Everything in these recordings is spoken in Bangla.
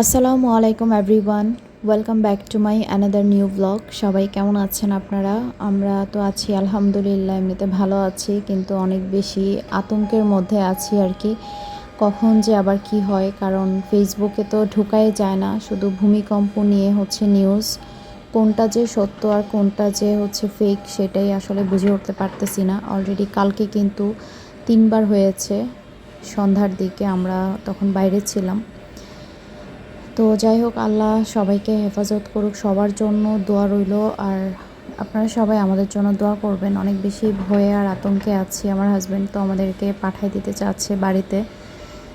আসসালামু আলাইকুম everyone welcome back to my another new blog সবাই কেমন আছেন আপনারা? আমরা তো আছি, আলহামদুলিল্লাহ, এমনিতে ভালো আছি, কিন্তু অনেক বেশি আতঙ্কের মধ্যে আছি আর কি। কখন যে আবার কি হয়, কারণ ফেসবুকে তো ঢোকাই যায় না, শুধু ভূমিকম্প নিয়ে হচ্ছে নিউজ কোনটা যে সত্য আর কোনটা যে হচ্ছে ফেক সেটাই আসলে বুঝে উঠতে পারতেছি না। অলরেডি কালকে কিন্তু তিনবার হয়েছে, সন্ধ্যার দিকে আমরা তখন বাইরে ছিলাম। তো যাই হোক, আল্লাহ সবাইকে হেফাজত করুক, সবার জন্য দোয়া রইল। আর আপনারা সবাই আমাদের জন্য দোয়া করবেন। অনেক বেশি ভয়ে আর আতঙ্কে আছি। আমার হাজব্যান্ড তো আমাদেরকে পাঠাই দিতে চাচ্ছে বাড়িতে।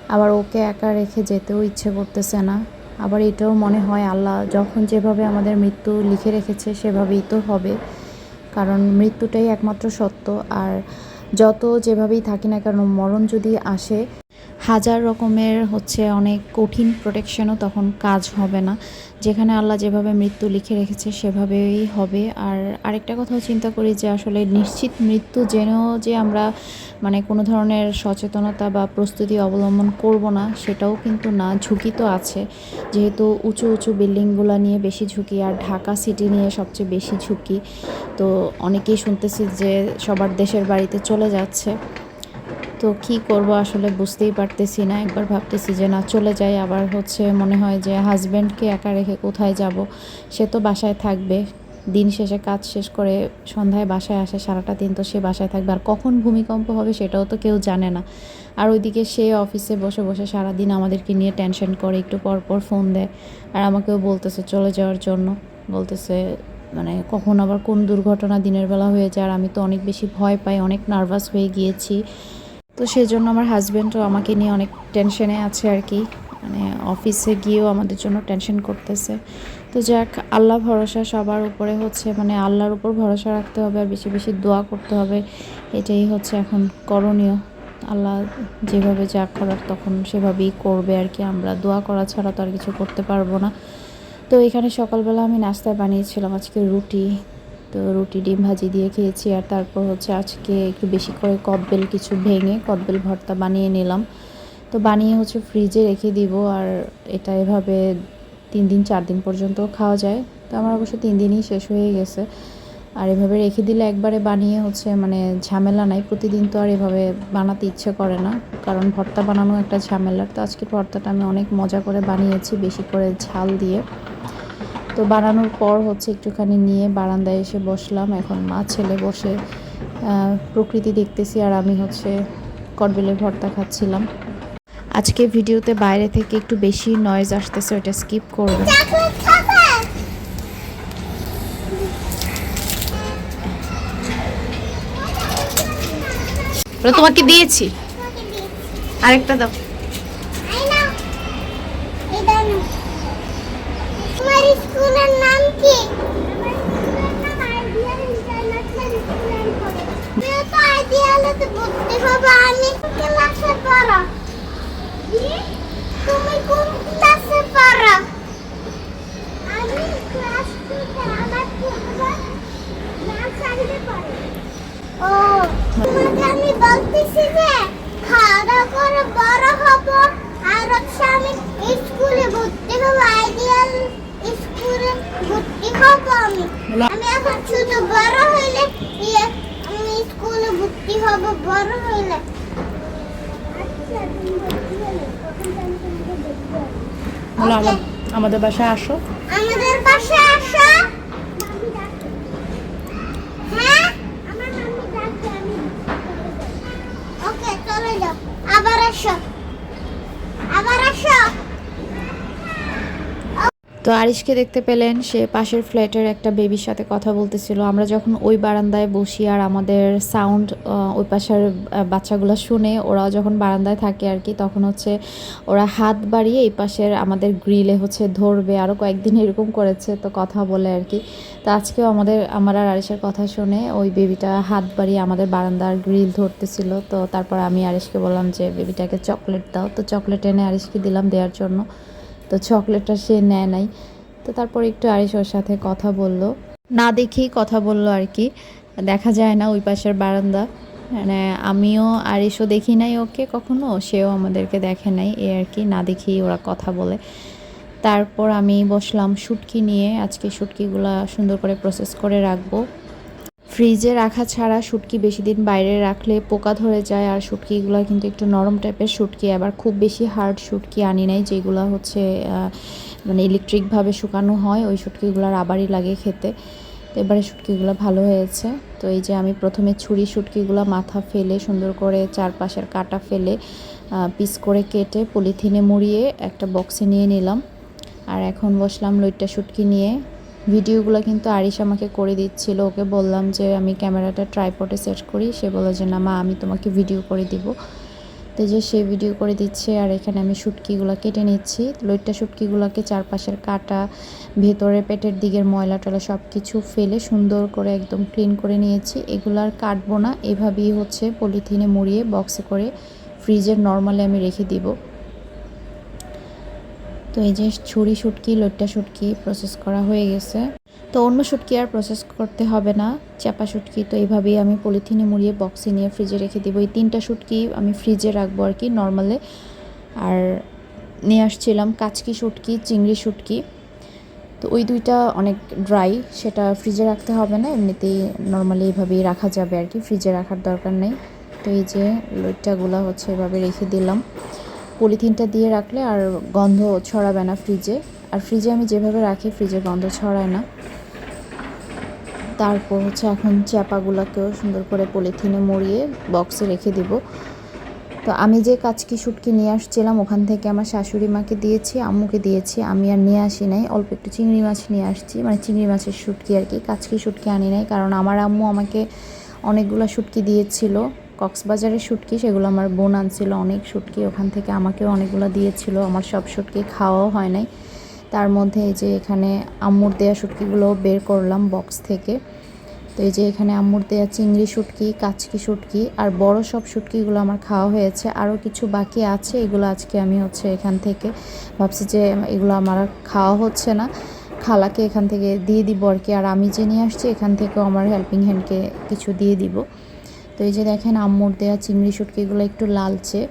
আবার ওকে একা রেখে যেতেও ইচ্ছে করতেছে না। আবার এটাও মনে হয়, আল্লাহ যখন যেভাবে আমাদের মৃত্যু লিখে রেখেছে, সেভাবেই তো হবে। কারণ মৃত্যুটাই একমাত্র সত্য। আর যত যেভাবেই থাকি না কেন, মরণ যদি আসে হাজার রকমের হচ্ছে অনেক কঠিন প্রোটেকশনও তখন কাজ হবে না। যেখানে আল্লাহ যেভাবে মৃত্যু লিখে রেখেছে, সেভাবেই হবে। আর আরেকটা কথাও চিন্তা করি যে, আসলে নিশ্চিত মৃত্যু জেনেও যে আমরা মানে কোনো ধরনের সচেতনতা বা প্রস্তুতি অবলম্বন করব না, সেটাও কিন্তু না। ঝুঁকি তো আছে। যেহেতু উঁচু উঁচু বিল্ডিংগুলো নিয়ে বেশি ঝুঁকি, আর ঢাকা সিটি নিয়ে সবচেয়ে বেশি ঝুঁকি। তো অনেকেই শুনতেছি যে, সবার দেশের বাড়িতে চলে যাচ্ছে। তো কি করব আসলে বুঝতেই পারতেছি না। একবার ভাবতেছি যে, না, চলে যাই। আবার হচ্ছে মনে হয় যে হাজব্যান্ডকে একা রেখে কোথায় যাব? সে তো বাসায় থাকবে। দিন শেষে কাজ শেষ করে সন্ধ্যায় বাসায় আসে, সারাটা দিন তো সে বাসায় থাকবে। আর কখন ভূমিকম্প হবে সেটাও তো কেউ জানে না। আর ওইদিকে সে অফিসে বসে বসে সারাদিন আমাদেরকে নিয়ে টেনশন করে, একটু পর পর ফোন দেয়। আর আমাকেও বলতেছে, চলে যাওয়ার জন্য। বলতেছে মানে কখন আবার কোন দুর্ঘটনা দিনের বেলা হয়ে যায়? আর আমি তো অনেক বেশি ভয় পাই, অনেক নার্ভাস হয়ে গিয়েছি। তো সেই জন্য আমার হাজব্যান্ডও আমাকে নিয়ে অনেক টেনশনে আছে আর কি। মানে অফিসে গিয়েও আমাদের জন্য টেনশন করতেছে। তো যাক, আল্লাহ ভরসা সবার উপরে হচ্ছে মানে আল্লাহর উপর ভরসা রাখতে হবে আর বেশি বেশি দোয়া করতে হবে। এটাই হচ্ছে এখন করণীয়। আল্লাহ যেভাবে যা করার তখন সেভাবেই করবে আর কি। আমরা দোয়া করা ছাড়া তো আর কিছু করতে পারব না। তো এখানে সকালবেলা আমি নাস্তায় বানিয়েছিলাম আজকে রুটি। তো রুটি, ডিম ভাজি দিয়ে খেয়েছি আর তারপর হচ্ছে আজকে একটু বেশি করে কদবেল কিছু ভেঙে কদবেল ভর্তা বানিয়ে নিলাম। তো বানিয়ে হচ্ছে ফ্রিজে রেখে দিব আর এটা এভাবে তিন দিন, চার দিন পর্যন্ত খাওয়া যায়। তো আমার অবশ্য তিন দিনই শেষ হয়ে গেছে। আর এভাবে রেখে দিলে একবারে বানিয়ে হচ্ছে মানে ঝামেলা নাই। প্রতিদিন তো আর এভাবে বানাতে ইচ্ছে করে না, কারণ ভর্তা বানানো একটা ঝামেলার। তো আজকে ভর্তাটা আমি অনেক মজা করে বানিয়েছি, বেশি করে ঝাল দিয়ে। তো বানানোর পর হচ্ছে একটুখানি নিয়ে বারান্দায় এসে বসলাম। এখন মা, ছেলে বসে প্রকৃতি দেখতেছি আর আমি হচ্ছে কটবেলের ভর্তা খাচ্ছিলাম। আজকে ভিডিওতে বাইরে থেকে একটু বেশি নয়েজ আসতেছে ওটা স্কিপ করবে। তোমাকে দিয়েছি। আরেকটা দাও তোমার স্কুলের নাম কি আইডিয়ালেতে ভর্তি হব আমি ক্লাসে পড়ো তুমি কোন ক্লাসে পড়ো আমি ক্লাস টুতে আমার নার্সারিতে পড়ি ও তোমাকে আমি বলতেছি যে খাওয়া করে বড় হব আর হচ্ছে আমি স্কুলে ভর্তি হব আইডিয়াল স্কুলে ভর্তি হব আমি। আমি এখন শুধু বড় হইলে ইয়ে আমি স্কুলে ভর্তি হব বড় হইলে। আচ্ছা আমাদের বাসায় আসো। আমাদের পাশে আসো। হ্যাঁ? ওকে চলে যাও। আবার আসো। আবার আসো। তো আরিশকে দেখতে পেলেন, সে পাশের ফ্ল্যাটের একটা বেবির সাথে কথা বলতেছিল। আমরা যখন ওই বারান্দায় বসি আর আমাদের সাউন্ড ওই পাশের বাচ্চাগুলো শুনে ওরাও যখন বারান্দায় থাকে আর কি, তখন হচ্ছে ওরা হাত বাড়িয়ে এই পাশের আমাদের গ্রিলে হচ্ছে ধরবে আরও কয়েকদিন এরকম করেছে তো কথা বলে আর কি। তো আজকেও আমাদের, আমার আর আরিশের কথা শুনে ওই বেবিটা হাত বাড়িয়ে আমাদের বারান্দার গ্রিল ধরতেছিল। তো তারপর আমি আরিশকে বললাম যে বেবিটাকে চকলেট দাও। তো চকলেট এনে আরিশকে দিলাম দেওয়ার জন্য। তো চকলেটটা সে নেয় নাই। তো তারপর একটু আরিশ ওর সাথে কথা বলল। না দেখেই কথা বলল আর কি। দেখা যায় না ওই পাশের বারান্দা। মানে আমিও আরিশও দেখি নাই ওকে কখনো, সেও আমাদেরকে দেখে নাই, এ আর কি, না দেখেই ওরা কথা বলে। তারপর আমি বসলাম শুটকি নিয়ে, আজকে শুটকিগুলো সুন্দর করে প্রসেস করে রাখব। ফ্রিজে রাখা ছাড়া শুটকি বেশি দিন বাইরে রাখলে পোকা ধরে যায়, আর শুটকিগুলো কিন্তু একটু নরম টাইপের শুটকি। আবার খুব বেশি হার্ড শুটকি আনি নাই, যেগুলো হচ্ছে মানে ইলেকট্রিকভাবে শুকানো হয়, ওই শুটকিগুলোর আবারই লাগে খেতে। তো এবারে শুটকিগুলো ভালো হয়েছে। তো এই যে আমি প্রথমে ছুরি শুটকিগুলো মাথা ফেলে, সুন্দর করে চারপাশের কাটা ফেলে পিস করে কেটে পলিথিনে মুড়িয়ে একটা বক্সে নিয়ে নিলাম। আর এখন বসলাম লইট্টা শুটকি নিয়ে। ভিডিওগুলো কিন্তু আরিশ আমাকে করে দিচ্ছিল। ওকে বললাম যে, আমি ক্যামেরাটা ট্রাইপটে সেট করি। সে বলল যে, না মা, আমি তোমাকে ভিডিও করে দিব। তো যে সে ভিডিও করে দিচ্ছে, আর এখানে আমি শুটকিগুলো কেটে নিচ্ছি। লইট্টা শুটকিগুলোকে চারপাশের কাটা, ভেতরে পেটের দিকের ময়লা টলা সব কিছু ফেলে সুন্দর করে একদম ক্লিন করে নিয়েছি। এগুলো আর কাটবো না। এভাবেই হচ্ছে পলিথিনে মুড়িয়ে বক্সে করে ফ্রিজের নর্মালে আমি রেখে দিব। তো এই যে ছুরি শুটকি লইট্টা শুটকি প্রসেস করা হয়ে গেছে। তো অন্য শুটকি আর প্রসেস করতে হবে না। চাপা শুটকি তো এইভাবেই আমি পলিথিনে মুড়িয়ে বক্সে নিয়ে ফ্রিজে রেখে দিব। এই তিনটা শুটকি আমি ফ্রিজে রাখব আর কি নর্মালে আর নিয়ে আসছিলাম কাচকি শুটকি চিংড়ি শুটকি তো ওই দুইটা অনেক ড্রাই সেটা ফ্রিজে রাখতে হবে না, এমনিতেই নর্মালি এইভাবেই রাখা যাবে আর কি ফ্রিজে রাখার দরকার নেই। তো এই যে লইট্টাগুলো হচ্ছে এভাবে রেখে দিলাম। পলিথিনটা দিয়ে রাখলে আর গন্ধ ছড়াবে না ফ্রিজে। আর ফ্রিজে আমি যেভাবে রাখি, ফ্রিজে গন্ধ ছড়ায় না। তারপর হচ্ছে এখন চাপাগুলোকেও সুন্দর করে পলিথিনে মরিয়ে বক্সে রেখে দিব। তো আমি যে কাচকি শুটকি নিয়ে আসছিলাম, ওখান থেকে আমার শাশুড়ি মাকে দিয়েছি, আম্মুকে দিয়েছি। আমি আর নিয়ে আসি নাই, অল্প একটু চিংড়ি মাছ নিয়ে আসছি। মানে চিংড়ি মাছের শুটকি আর কি, কাচকি শুটকি আনি নাই। কারণ আমার আম্মু আমাকে অনেকগুলো শুটকি দিয়েছিল। কক্সবাজারের শুটকি, সেগুলো আমার বোন আনছিল, অনেক শুটকি। ওখান থেকে আমাকেও অনেকগুলো দিয়েছিল, আমার সব শুটকি খাওয়াও হয় নাই। তার মধ্যে এই যে এখানে আম্মুর দেয়া শুটকিগুলো বের করলাম বক্স থেকে। তো এই যে এখানে আম্মুর দেয়া চিংড়ি শুটকি, কাচকি শুটকি আর বড় সব শুটকিগুলো আমার খাওয়া হয়েছে। আরও কিছু বাকি আছে, এগুলো আজকে আমি হচ্ছে এখান থেকে ভাবছি যে এগুলো আমার খাওয়া হচ্ছে না। খালাকে এখান থেকে দিয়ে দিব আর কি। আর আমি যে নিয়ে আসছি, এখান থেকেও আমার হেল্পিং হ্যান্ডকে কিছু দিয়ে দিব। তো এই যে দেখেন আম্মুর দেয়া চিংড়ি শুটকিগুলো একটু লালচে।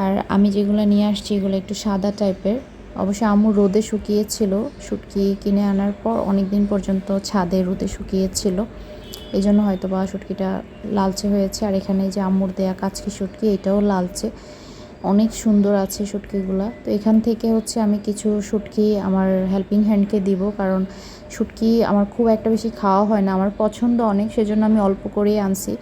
আর আমি যেগুলো নিয়ে আসছি এগুলো একটু সাদা টাইপের। অবশ্য আম্মু রোদে শুকিয়েছিল শুটকি কিনে আনার পর অনেক দিন পর্যন্ত ছাদে রোদে শুকিয়েছিল। এই জন্য হয়তো বা শুটকিটা লালচে হয়েছে। আর এখানে যে আম্মুর দেয়া কাচকি শুটকি, এটাও লালচে। অনেক সুন্দর আছে শুটকিগুলো। তো এখান থেকে হচ্ছে আমি কিছু শুটকি আমার হেল্পিং হ্যান্ডকে দিব। কারণ শুটকি আমার খুব একটা বেশি খাওয়া হয় না। আমার পছন্দ অনেক, সেজন্য আমি অল্প করেই আনছি।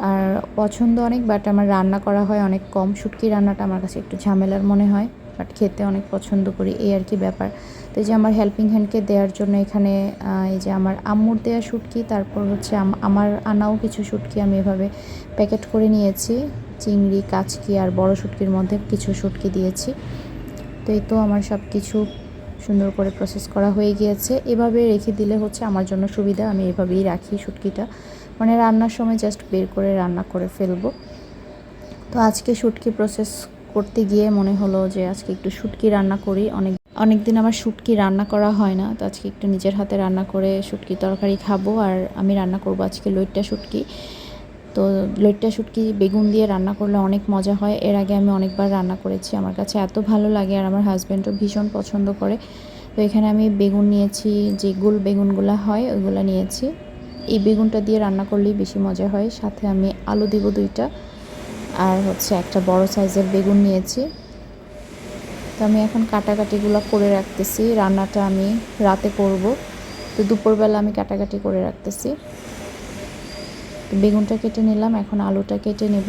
আর পছন্দ অনেক বাট আমার রান্না করা হয় অনেক কম। শুটকি রান্নাটা আমার কাছে একটু ঝামেলার মনে হয় বাট খেতে অনেক পছন্দ করি, এই আর কি ব্যাপার। তো এই যে আমার হেল্পিং হ্যান্ডকে দেওয়ার জন্য এখানে এই যে আমার আম্মুর দেওয়া শুটকি, তারপর হচ্ছে আম- আমার আনাও কিছু শুটকি আমি এভাবে প্যাকেট করে নিয়েছি। চিংড়ি, কাচকি আর বড় শুটকির মধ্যে কিছু শুটকি দিয়েছি। তো এই তো আমার সব কিছু সুন্দর করে প্রসেস করা হয়ে গিয়েছে। এভাবে রেখে দিলে হচ্ছে আমার জন্য সুবিধা, আমি এভাবেই রাখি শুটকিটা। মানে রান্নার সময় জাস্ট বের করে রান্না করে ফেলব। তো আজকে শুটকি প্রসেস করতে গিয়ে মনে হলো যে আজকে একটু শুটকি রান্না করি। অনেক অনেক দিন আমার শুটকি রান্না করা হয় না, তো আজকে একটু নিজের হাতে রান্না করে শুটকি তরকারি খাব আর আমি রান্না করব আজকে লইট্টা শুটকি। তো লইট্টা শুটকি বেগুন দিয়ে রান্না করলে অনেক মজা হয়। এর আগে আমি অনেকবার রান্না করেছি, আমার কাছে এত ভালো লাগে আর আমার হাজব্যান্ডও ভীষণ পছন্দ করে। তো এখানে আমি বেগুন নিয়েছি, যে গোল বেগুনগুলো হয় ওইগুলো নিয়েছি। এই বেগুনটা দিয়ে রান্না করলেই বেশি মজা হয়। সাথে আমি আলু দিব দুইটা, আর হচ্ছে একটা বড় সাইজের বেগুন নিয়েছি। তো আমি এখন কাটাকাটিগুলো করে রাখতেছি। রান্নাটা আমি রাতে করব। তো দুপুরবেলা আমি কাটাকাটি করে রাখতেছি। তো বেগুনটা কেটে নিলাম, এখন আলুটা কেটে নেব।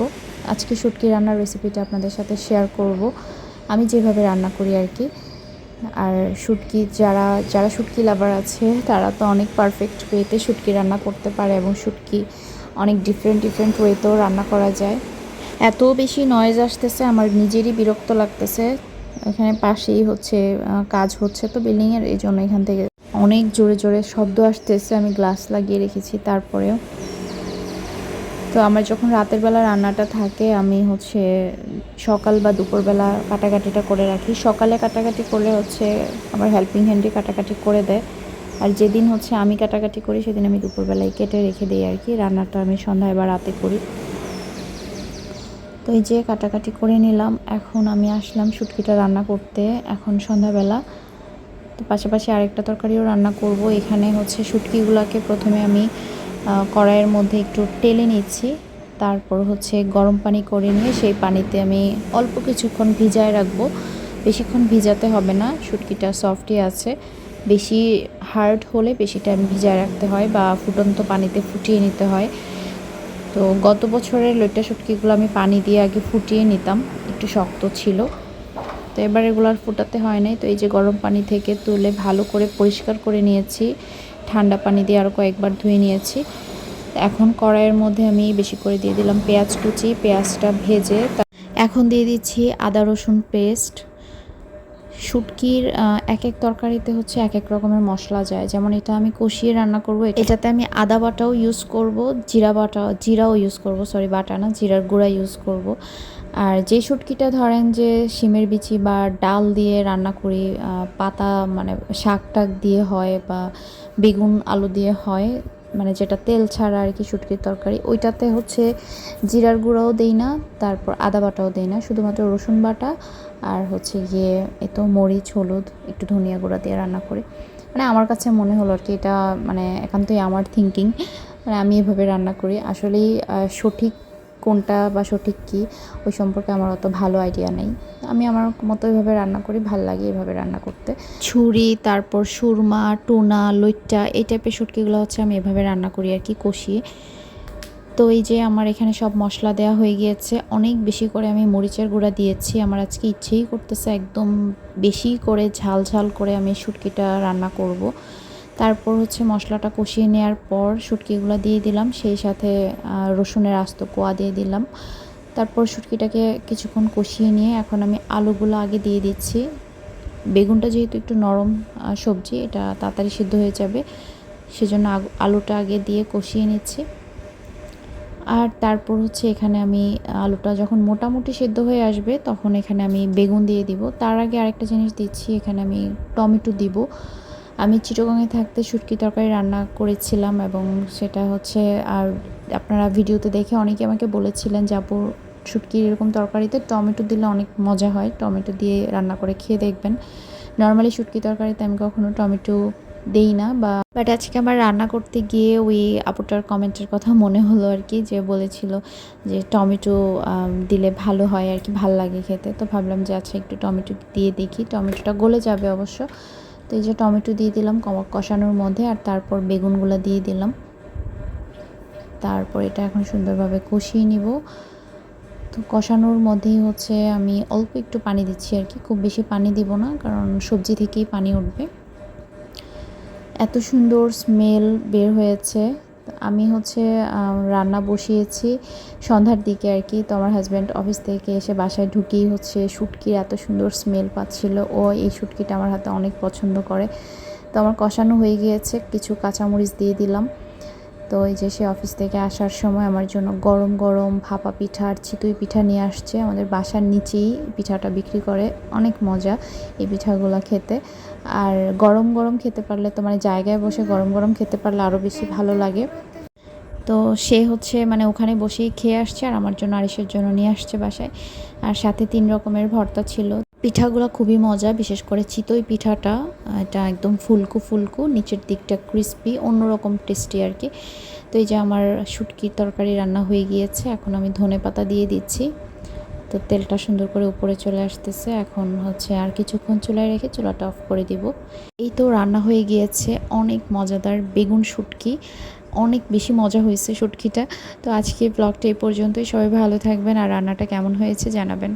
আজকে শুটকি রান্নার রেসিপিটা আপনাদের সাথে শেয়ার করব। আমি যেভাবে রান্না করি আর কি। আর শুটকি যারা যারা শুটকি লাভার আছে, তারা তো অনেক পারফেক্ট ওয়েতে শুটকি রান্না করতে পারে এবং শুটকি অনেক ডিফারেন্ট ডিফারেন্ট ওয়েতেও রান্না করা যায়। এত বেশি নয়েজ আসতেছে, আমার নিজেরই বিরক্ত লাগতেছে। এখানে পাশেই হচ্ছে কাজ হচ্ছে তো বিল্ডিংয়ের এই জন্য এখান থেকে অনেক জোরে জোরে শব্দ আসতেছে, আমি গ্লাস লাগিয়ে রেখেছি, তারপরেও তো আমার যখন রাতের বেলা রান্নাটা থাকে, আমি হচ্ছে সকাল বা দুপুরবেলা কাটাকাটিটা করে রাখি। সকালে কাটাকাটি করলে হচ্ছে আমার হেল্পিং হ্যান্ডে কাটাকাটি করে দেয়। আর যেদিন হচ্ছে আমি কাটাকাটি করি, সেদিন আমি দুপুরবেলায় কেটে রেখে দিই আর কি। রান্নাটা আমি সন্ধ্যায় বা রাতে করি। তো এই যে কাটাকাটি করে নিলাম, এখন আমি আসলাম শুটকিটা রান্না করতে, এখন সন্ধ্যাবেলা। তো পাশাপাশি আরেকটা তরকারিও রান্না করব। এখানে হচ্ছে শুটকিগুলোকে প্রথমে আমি কড়াইয়ের মধ্যে একটু টেলে নিচ্ছি। তারপর হচ্ছে গরম পানি করে নিয়ে সেই পানিতে আমি অল্প কিছুক্ষণ ভিজায় রাখব। বেশিক্ষণ ভিজাতে হবে না শুটকিটা সফটই আছে। বেশি হার্ড হলে বেশি টাইম ভিজায় রাখতে হয় বা ফুটন্ত পানিতে ফুটিয়ে নিতে হয়। তো গত বছরের লইট্টা শুটকিগুলো আমি পানি দিয়ে আগে ফুটিয়ে নিতাম, একটু শক্ত ছিল। তো এবার এগুলো আর ফুটাতে হয় নাই। তো এই যে গরম পানি থেকে তুলে ভালো করে পরিষ্কার করে নিয়েছি। ঠান্ডা পানি দিয়ে আরও কয়েকবার ধুয়ে নিয়েছি। এখন কড়াইয়ের মধ্যে আমি বেশি করে দিয়ে দিলাম পেঁয়াজ কুচি, পেঁয়াজটা ভেজে এখন দিয়ে দিচ্ছি আদা রসুন পেস্ট। শুটকির এক এক তরকারিতে হচ্ছে এক এক রকমের মশলা যায়। যেমন এটা আমি কষিয়ে রান্না করব, এটাতে আমি আদা বাটাও ইউজ করব, জিরা বাটা, জিরাও ইউজ করব সরি বাটা না, জিরার গুঁড়া ইউজ করব। আর যে শুটকিটা ধরেন যে শিমের বিচি বা ডাল দিয়ে রান্না করি পাতা মানে শাক টাক দিয়ে হয় বা বেগুন আলু দিয়ে হয় মানে যেটা তেল ছাড়া আর কি শুটকির তরকারি। ওইটাতে হচ্ছে জিরার গুঁড়াও দেই না, তারপর আদা বাটাও দেই না, শুধুমাত্র রসুন বাটা আর হচ্ছে গিয়ে এতো মরিচ, হলুদ, একটু ধনিয়া গুঁড়া দিয়ে রান্না করি। মানে আমার কাছে মনে হলো আর কি এটা মানে একান্তই আমার থিঙ্কিং মানে আমি এভাবে রান্না করি। আসলেই সঠিক কোনটা বা সঠিক কী, ওই সম্পর্কে আমার অত ভালো আইডিয়া নেই। আমি আমার মতো এভাবে রান্না করি, ভালো লাগে এভাবে রান্না করতে। ছুরি, তারপর সুরমা, টুনা, লইট্টা, এই টাইপের শুটকিগুলো হচ্ছে আমি এভাবে রান্না করি আর কি কষিয়ে তো এই যে আমার এখানে সব মশলা দেওয়া হয়ে গিয়েছে, অনেক বেশি করে আমি মরিচের গুঁড়া দিয়েছি। আমার আজকে ইচ্ছেই করতেছে একদম বেশি করে ঝাল ঝাল করে আমি শুটকিটা রান্না করব। তারপর হচ্ছে মশলাটা কষিয়ে নেওয়ার পর শুটকিগুলো দিয়ে দিলাম, সেই সাথে রসুনের আস্ত কোয়া দিয়ে দিলাম। তারপর শুটকিটাকে কিছুক্ষণ কষিয়ে নিয়ে এখন আমি আলুগুলো আগে দিয়ে দিচ্ছি। বেগুনটা যেহেতু একটু নরম সবজি, এটা তাড়াতাড়ি সিদ্ধ হয়ে যাবে, সেজন্য আলুটা আগে দিয়ে কষিয়ে নিচ্ছি। আর তারপর হচ্ছে এখানে আমি আলুটা যখন মোটামুটি সেদ্ধ হয়ে আসবে, তখন এখানে আমি বেগুন দিয়ে দিব। তার আগে আরেকটা জিনিস দিচ্ছি, এখানে আমি টমেটো দিব। আমি চিটগাঙে থাকতে শুটকি তরকারি রান্না করেছিলাম এবং সেটা হচ্ছে, আর আপনারা ভিডিওতে দেখে অনেকে আমাকে বলেছিলেন যে, আপু এরকম তরকারিতে টমেটো দিলে অনেক মজা হয়। টমেটো দিয়ে রান্না করে খেয়ে দেখবেন। নর্মালি শুটকি তরকারিতে আমি কখনো টমেটো দেই না বা বাট আজকে আমার রান্না করতে গিয়ে ওই আপুটার কমেন্টের কথা মনে হলো আর কি, যে বলেছিল যে, টমেটো দিলে ভালো হয় আর কি, ভালো লাগে খেতে। তো ভাবলাম যে আচ্ছা একটু টমেটো দিয়ে দেখি। টমেটোটা গলে যাবে অবশ্য। তো এই যে টমেটো দিয়ে দিলাম কষানোর মধ্যে আর তারপর বেগুনগুলো দিয়ে দিলাম। তারপর এটা এখন সুন্দরভাবে কষিয়ে নিব। তো কষানোর মধ্যেই হচ্ছে আমি অল্প একটু পানি দিচ্ছি আর কি, খুব বেশি পানি দিব না কারণ সবজি থেকেই পানি উঠবে। এত সুন্দর স্মেল বের হয়েছে। আমি হচ্ছে রান্না বসিয়েছি সন্ধ্যার দিকে আর কি। তো আমার হাজব্যান্ড অফিস থেকে এসে বাসায় ঢুকেই হচ্ছে শুটকির এত সুন্দর স্মেল পাচ্ছিল। ও এই শুটকিটা আমার হাতে অনেক পছন্দ করে। তো আমার কষানো হয়ে গিয়েছে, কিছু কাঁচামরিচ দিয়ে দিলাম। তো এই যে সে অফিস থেকে আসার সময় আমার জন্য গরম গরম ভাপা পিঠা আর চিতই পিঠা নিয়ে আসছে। আমাদের বাসার নিচেই পিঠাটা বিক্রি করে। অনেক মজা এই পিঠাগুলো খেতে। আর গরম গরম খেতে পারলে তো মানে জায়গায় বসে গরম গরম খেতে পারলে আরও বেশি ভালো লাগে। তো সে হচ্ছে মানে ওখানে বসেই খেয়ে আসছে আর আমার জন্য আরিসের জন্য নিয়ে আসছে বাসায়। আর সাথে তিন রকমের ভর্তা ছিল। পিঠাগুলো খুবই মজা, বিশেষ করে চিতই পিঠাটা। এটা একদম ফুলকু ফুলকু, নিচের দিকটা ক্রিস্পি অন্যরকম টেস্টি আর কি। তো এই যে আমার শুটকির তরকারি রান্না হয়ে গিয়েছে, এখন আমি ধনে পাতা দিয়ে দিচ্ছি। তো তেলটা সুন্দর করে উপরে চলে আসতেছে। এখন হচ্ছে আর কিছুক্ষণ চুলায় রেখে চুলাটা অফ করে দিব। এই তো রান্না হয়ে গিয়েছে অনেক মজাদার বেগুন শুটকি। অনেক বেশি মজা হয়েছে শুটকিটা তো আজকে ব্লগটা এই পর্যন্তই। সবাই ভালো থাকবেন আর রান্নাটা কেমন হয়েছে জানাবেন।